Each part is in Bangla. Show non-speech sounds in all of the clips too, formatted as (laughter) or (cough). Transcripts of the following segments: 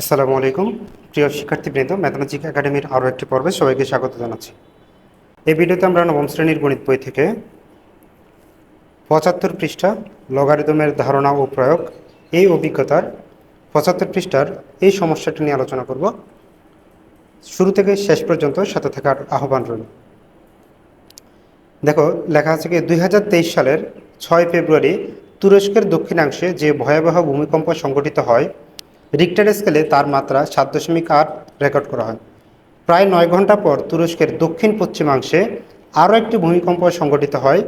আসসালামু আলাইকুম। প্রিয় শিক্ষার্থীবৃন্দ ম্যাথমেটিক একাডেমির আরও একটি পর্বে সবাইকে স্বাগত জানাচ্ছি। এই ভিডিওতে আমরা নবম শ্রেণির গণিত বই থেকে পঁচাত্তর পৃষ্ঠা লগারিদমের ধারণা ও প্রয়োগ, এই অভিজ্ঞতার পঁচাত্তর পৃষ্ঠার এই সমস্যাটি নিয়ে আলোচনা করব। শুরু থেকে শেষ পর্যন্ত সাথে থাকার আহ্বান রইল। দেখো, লেখা আছে কি, দুই হাজার তেইশ সালের ছয় ফেব্রুয়ারি তুরস্কের দক্ষিণাংশে যে ভয়াবহ ভূমিকম্প সংঘটিত হয় রিক্টার স্কেলে তার মাত্রা সাত দশমিক আট রেকর্ড করা হয়। প্রায় নয় ঘণ্টা পর তুরস্কের দক্ষিণ পশ্চিমাংশে আরও একটি ভূমিকম্প সংঘটিত হয়,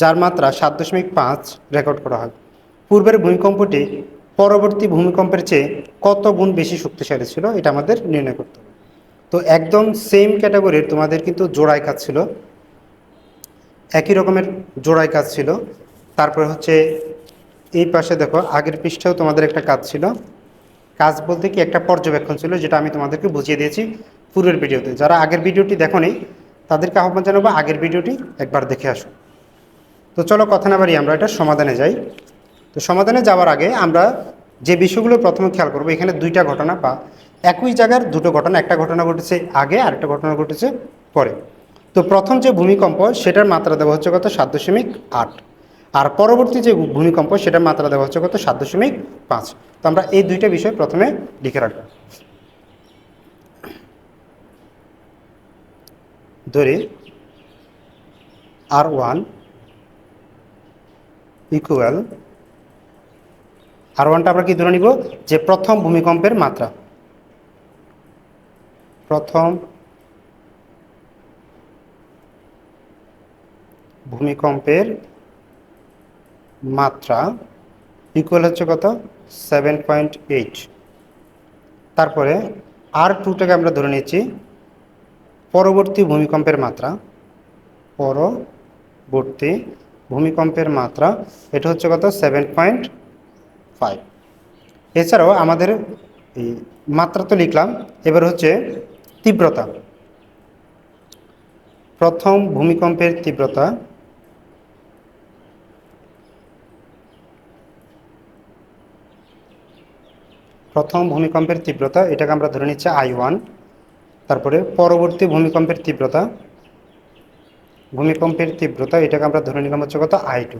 যার মাত্রা সাত দশমিক পাঁচ রেকর্ড করা হয়। পূর্বের ভূমিকম্পটি পরবর্তী ভূমিকম্পের চেয়ে কত গুণ বেশি শক্তিশালী ছিল, এটা আমাদের নির্ণয় করতে হবে। তো একদম সেম ক্যাটাগরির তোমাদের কিন্তু জোড়ায় কাজ ছিল। একই রকমের জোড়ায় কাজ ছিল। তারপরে হচ্ছে এই পাশে দেখো, আগের পৃষ্ঠাও তোমাদের একটা কাজ ছিল। কাজ বলতে কি একটা পর্যবেক্ষণ ছিল, যেটা আমি তোমাদেরকে বুঝিয়ে দিয়েছি পূর্বের ভিডিওতে। যারা আগের ভিডিওটি দেখো দেখোনি, তাদেরকে আহ্বান জানাব আগের ভিডিওটি একবার দেখে আসো। তো চলো কথা না বাড়ি আমরা এটা সমাধানে যাই। তো সমাধানে যাওয়ার আগে আমরা যে বিষয়গুলো প্রথমে খেয়াল করব, এখানে দুইটা ঘটনা বা একই জায়গার দুটো ঘটনা, একটা ঘটনা ঘটেছে আগে আর একটা ঘটনা ঘটেছে পরে। তো প্রথম যে ভূমিকম্প, সেটার মাত্রা দেওয়া হচ্ছে কত? সাত দশমিক আট। আর পরবর্তী যে ভূমিকম্প, সেটার মাত্রা দেওয়া হচ্ছে কত? সাত দশমিক পাঁচ। তো আমরা এই দুইটা বিষয় প্রথমে লিখে রাখব। ধরি, আর ওয়ান ইকুয়াল, আর ওয়ানটা আমরা কি ধরে নিব? যে প্রথম ভূমিকম্পের মাত্রা। প্রথম ভূমিকম্পের মাত্রা ইকুয়াল হচ্ছে কত? সেভেন পয়েন্ট এইট তারপরে আর টুটাকে আমরা ধরে নিচ্ছি পরবর্তী ভূমিকম্পের মাত্রা। পরবর্তী ভূমিকম্পের মাত্রা, এটা হচ্ছে কত? সেভেন পয়েন্ট ফাইভ এছাড়াও আমাদের এই মাত্রা তো লিখলাম, এবার হচ্ছে তীব্রতা। প্রথম ভূমিকম্পের তীব্রতা প্রথম ভূমিকম্পের তীব্রতা, এটাকে আমরা ধরে নিচ্ছি আই ওয়ান। তারপরে পরবর্তী ভূমিকম্পের তীব্রতা ভূমিকম্পের তীব্রতা, এটাকে আমরা ধরে নিলাম হচ্ছে কত? I two.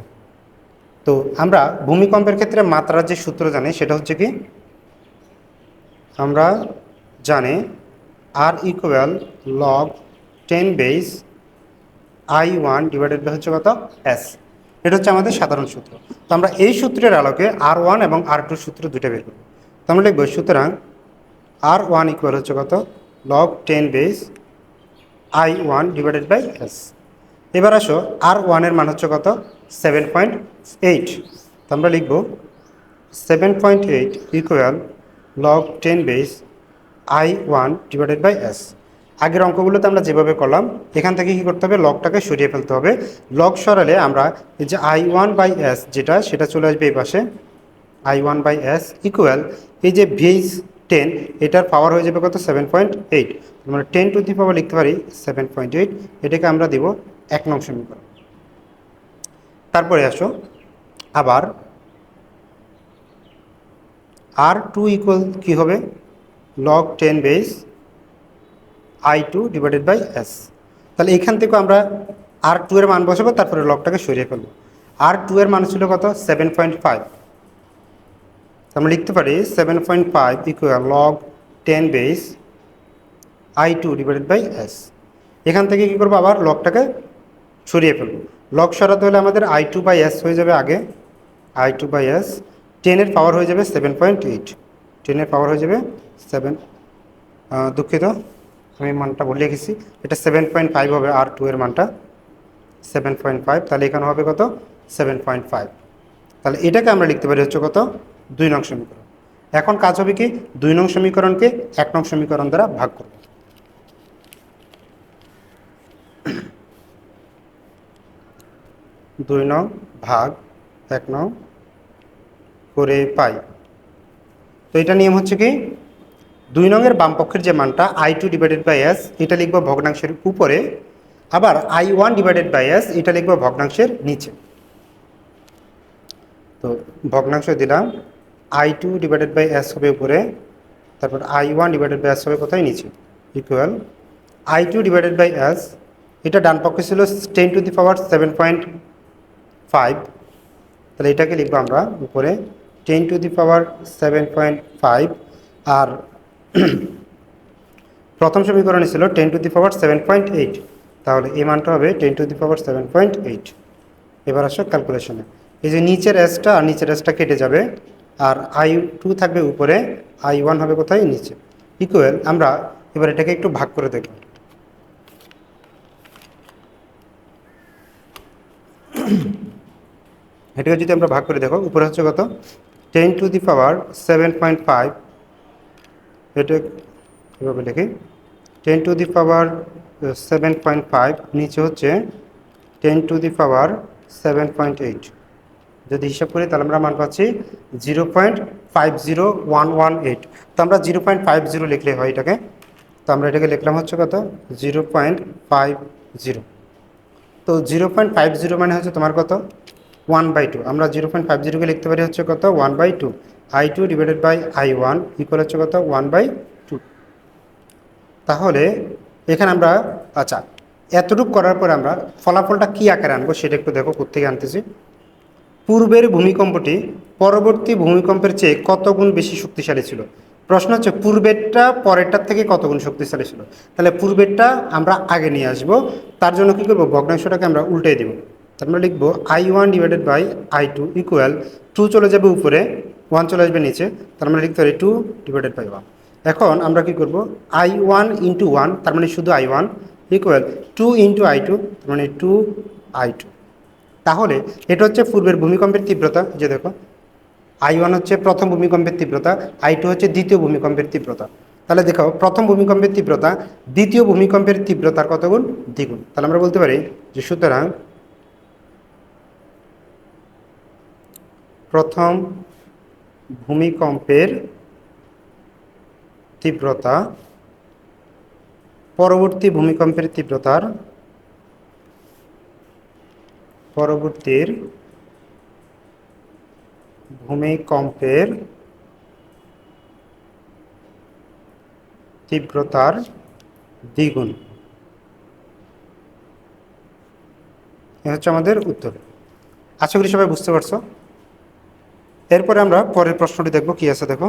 তো আমরা ভূমিকম্পের ক্ষেত্রে মাত্রার যে সূত্র জানি, সেটা হচ্ছে কি? আমরা জানি আর equal log ten base I one divided by হচ্ছে কত? এস এটা হচ্ছে আমাদের সাধারণ সূত্র। তো আমরা এই সূত্রের আলোকে আর ওয়ান এবং আর টু সূত্র দুটো বের করব। আমরা লিখব, সুতরাং আর ওয়ান ইকুয়াল হচ্ছে কত? Log ten base I one divided by S এবার আসো আর ওয়ানের মান হচ্ছে কত? সেভেন পয়েন্ট এইট তো আমরা লিখব seven point eight equal log ten base I one divided by S আগের অঙ্কগুলোতে আমরা যেভাবে করলাম, এখান থেকে কী করতে হবে? লগটাকে সরিয়ে ফেলতে হবে। লগ সরালে আমরা এই যে আই ওয়ান বাই এস যেটা, সেটা চলে আসবে এই পাশে। I one by S equal এই যে ভিএইচ টেন এটার পাওয়ার হয়ে যাবে কত? সেভেন পয়েন্ট এইট আমরা টেন টু দি পাওয়ার লিখতে পারি সেভেন পয়েন্ট এইট এটাকে আমরা দিব এক নং সমীকরণ। তারপরে আসো, আবার আর টু ইকুয়াল কী হবে? Log ten base I two divided by S তাহলে এখান থেকে আমরা আর টু এর মান বসাবো, তারপরে লগটাকে সরিয়ে ফেলব। আর টু এর মান ছিল কত? সেভেন পয়েন্ট ফাইভ আমরা লিখতে পারি seven point five equal log ten base I two divided by S এখান থেকে কী করব আবার লগটাকে সরিয়ে ফেলব। লগ সরাতে হলে আমাদের আই টু বাই এস হয়ে যাবে আগে। আই টু বাই এস টেনের পাওয়ার হয়ে যাবে সেভেন পয়েন্ট এইট টেনের পাওয়ার হয়ে যাবে সেভেন দুঃখিত, আমি মানটা বলে রেখেছি এটা সেভেন পয়েন্ট ফাইভ হবে আর টু এর মানটা। সেভেন পয়েন্ট ফাইভ তাহলে এখানে হবে কত? সেভেন পয়েন্ট ফাইভ তাহলে এটাকে আমরা লিখতে পারি হচ্ছে কত? দুই নং সমীকরণ। এখন কাজ হবে কি? দুই নং সমীকরণকে এক নং সমীকরণ দ্বারা ভাগ করব। দুই নং ভাগ এক নং করে পাই। তো এটা নিয়ম হচ্ছে কি? দুই নংয়ের বাম পক্ষের যে মানটা I two divided by S এটা লিখব ভগ্নাংশের উপরে। আবার I one divided by S এটা লিখব ভগ্নাংশের নিচে। তো ভগ্নাংশ দিলাম। I two divided by S হবে উপরে, তারপর I one divided by S হবে কোথায়? নিচে। Equal I two divided by S এটা ডান পক্ষে ছিল ten to the power seven point five তাহলে এটাকে লিখব আমরা উপরে ten to the power seven point five আর (clears throat) প্রথম সমীকরণে ছিল ten to the power seven point eight তাহলে এই মানটা হবে ten to the power seven point eight এবার আসো ক্যালকুলেশনে এই যে নিচের এসটা আর নিচের এসটা কেটে যাবে আর আই টু থাকবে উপরে আই ওয়ান হবে কোথায়? নিচে। ইকুয়াল আমরা এবার এটাকে একটু ভাগ করে দেখব (clears throat) এটাকে যদি আমরা ভাগ করে দেখো, উপরে হচ্ছে কত? Ten to the power seven point five এটা এভাবে ten to the power seven point five নিচে হচ্ছে ten to the power seven point eight যদি হিসাব করি, তাহলে আমরা মান পাচ্ছি zero point five zero one one eight তো আমরা জিরো পয়েন্ট ফাইভ জিরো লিখলে হয় এটাকে। তো আমরা এটাকে লিখলাম হচ্ছে কত? জিরো পয়েন্ট ফাইভ জিরো তো জিরো পয়েন্ট ফাইভ জিরো মানে হচ্ছে তোমার কত? ওয়ান বাই টু আমরা জিরো পয়েন্ট ফাইভ জিরোকে লিখতে পারি হচ্ছে কত? One by two I two divided by I one equal হচ্ছে কত? ওয়ান বাই টু তাহলে এখানে আমরা আচ্ছা এতটুকু করার পরে আমরা ফলাফলটা কী আকারে আনব সেটা একটু দেখো কোথেকে আনতেছি। পূর্বের ভূমিকম্পটি পরবর্তী ভূমিকম্পের চেয়ে কত গুণ বেশি শক্তিশালী ছিল? প্রশ্ন হচ্ছে, পূর্বেরটা পরেরটার থেকে কত গুণ শক্তিশালী ছিল? তাহলে পূর্বেরটা আমরা আগে নিয়ে আসব। তার জন্য কী করব? ভগ্নাংশটাকে আমরা উল্টে দিব। আমরা লিখব I one divided by I two equal two চলে যাবে উপরে ওয়ান চলে আসবে নিচে। তার মানে লিখতে পারি টু ডিভাইডেড বাই ওয়ান এখন আমরা কি করব? আই ওয়ান ইন্টু ওয়ান তার মানে শুধু I one equal two into I two তার মানে টু আই টু তাহলে এটা হচ্ছে পূর্বের ভূমিকম্পের তীব্রতা, যে দেখো আই ওয়ান হচ্ছে প্রথম ভূমিকম্পের তীব্রতা আই টু হচ্ছে দ্বিতীয় ভূমিকম্পের তীব্রতা। তাহলে দেখো, প্রথম ভূমিকম্পের তীব্রতা, দ্বিতীয় ভূমিকম্পের তীব্রতার কত গুণ? দ্বিগুণ। তাহলে আমরা বলতে পারি যে সুতরাং প্রথম ভূমিকম্পের তীব্রতা, পরবর্তী ভূমিকম্পের তীব্রতার পরবর্তীর ভূমিকম্পের তীব্রতার দ্বিগুণ। এ হচ্ছে আমাদের উত্তর। আশা করি সবাই বুঝতে পারছ। এরপরে আমরা পরের প্রশ্নটি দেখব, কি আছে দেখো।